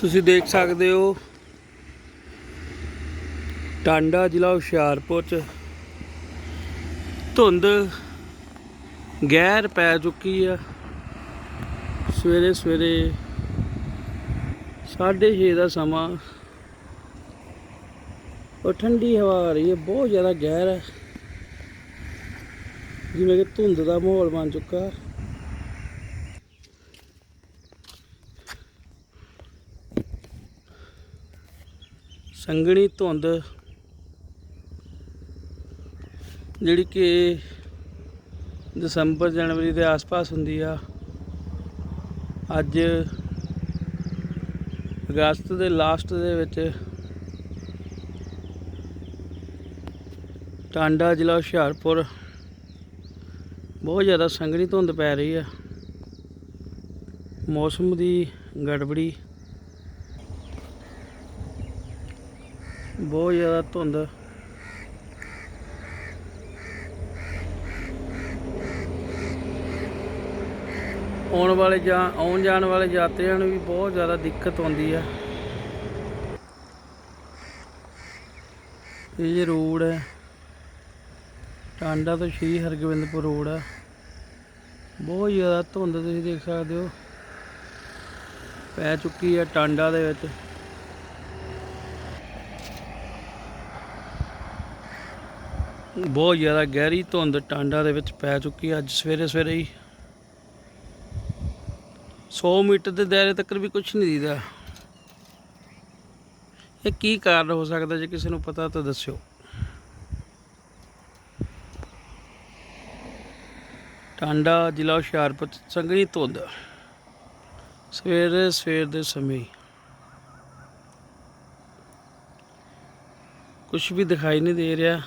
ਤੁਸੀਂ ਦੇਖ ਸਕਦੇ ਹੋ। ਟਾਂਡਾ ਜ਼ਿਲ੍ਹਾ ਹੁਸ਼ਿਆਰਪੁਰ ਚ ਧੁੰਦ ਗਹਿਰ ਪੈ ਚੁੱਕੀ ਆ। ਸਵੇਰੇ ਸਵੇਰੇ 6:30 ਦਾ ਸਮਾਂ। ਔਰ ਠੰਡੀ ਹਵਾ ਆ ਰਹੀ ਹੈ, ਬਹੁਤ ਜ਼ਿਆਦਾ ਗਹਿਰ ਹੈ। ਜਿਵੇਂ ਕਿ ਧੁੰਦ ਦਾ ਮਾਹੌਲ ਬਣ ਚੁੱਕਾ। ਸੰਘਣੀ ਧੁੰਦ, ਜਿਹੜੀ ਕਿ ਦਸੰਬਰ ਜਨਵਰੀ ਦੇ ਆਸ-ਪਾਸ ਹੁੰਦੀ ਆ, ਅੱਜ ਅਗਸਤ ਦੇ ਲਾਸਟ ਦੇ ਵਿੱਚ ਟਾਂਡਾ ਜ਼ਿਲ੍ਹਾ ਹੁਸ਼ਿਆਰਪੁਰ ਬਹੁਤ ਜ਼ਿਆਦਾ ਸੰਘਣੀ ਧੁੰਦ ਪੈ ਰਹੀ ਆ। ਮੌਸਮ ਦੀ ਗੜਬੜੀ ਬਹੁਤ ਜ਼ਿਆਦਾ ਧੁੰਦ। ਆਉਣ ਵਾਲੇ ਜਾਂ ਆਉਣ ਜਾਣ ਵਾਲੇ ਯਾਤਰੀਆਂ ਨੂੰ ਵੀ ਬਹੁਤ ਜ਼ਿਆਦਾ ਦਿੱਕਤ ਆਉਂਦੀ ਆ। ਇਹ ਜੇ ਰੋਡ ਹੈ। ਟਾਂਡਾ ਤੋਂ ਸ਼੍ਰੀ ਹਰਗੋਬਿੰਦਪੁਰ ਰੋਡ ਆ। ਬਹੁਤ ਜ਼ਿਆਦਾ ਧੁੰਦ ਤੁਸੀਂ ਦੇਖ ਸਕਦੇ ਹੋ। ਪੈ ਚੁੱਕੀ ਹੈ ਟਾਂਡਾ ਦੇ ਵਿੱਚ। ਬਹੁਤ ਜ਼ਿਆਦਾ ਗਹਿਰੀ ਧੁੰਦ ਟਾਂਡਾ ਦੇ ਵਿੱਚ ਪੈ ਚੁੱਕੀ ਹੈ ਅੱਜ ਸਵੇਰੇ ਸਵੇਰੇ ਹੀ। 100 ਮੀਟਰ ਦੇ ਦਾਇਰੇ ਤੱਕ ਵੀ ਕੁਝ ਨਹੀਂ ਦਿਖਦਾ ਇਹ ਕੀ ਕਾਰਨ ਹੋ ਸਕਦਾ ਜੇ ਕਿਸੇ ਨੂੰ ਪਤਾ ਤਾਂ ਦੱਸਿਓ। ਟਾਂਡਾ ਜ਼ਿਲ੍ਹਾ ਹੁਸ਼ਿਆਰਪੁਰ 'ਚ ਸੰਘਣੀ ਧੁੰਦ। ਸਵੇਰੇ ਸਵੇਰ ਦੇ ਸਮੇਂ ਕੁਝ ਵੀ ਦਿਖਾਈ ਨਹੀਂ ਦੇ ਰਿਹਾ।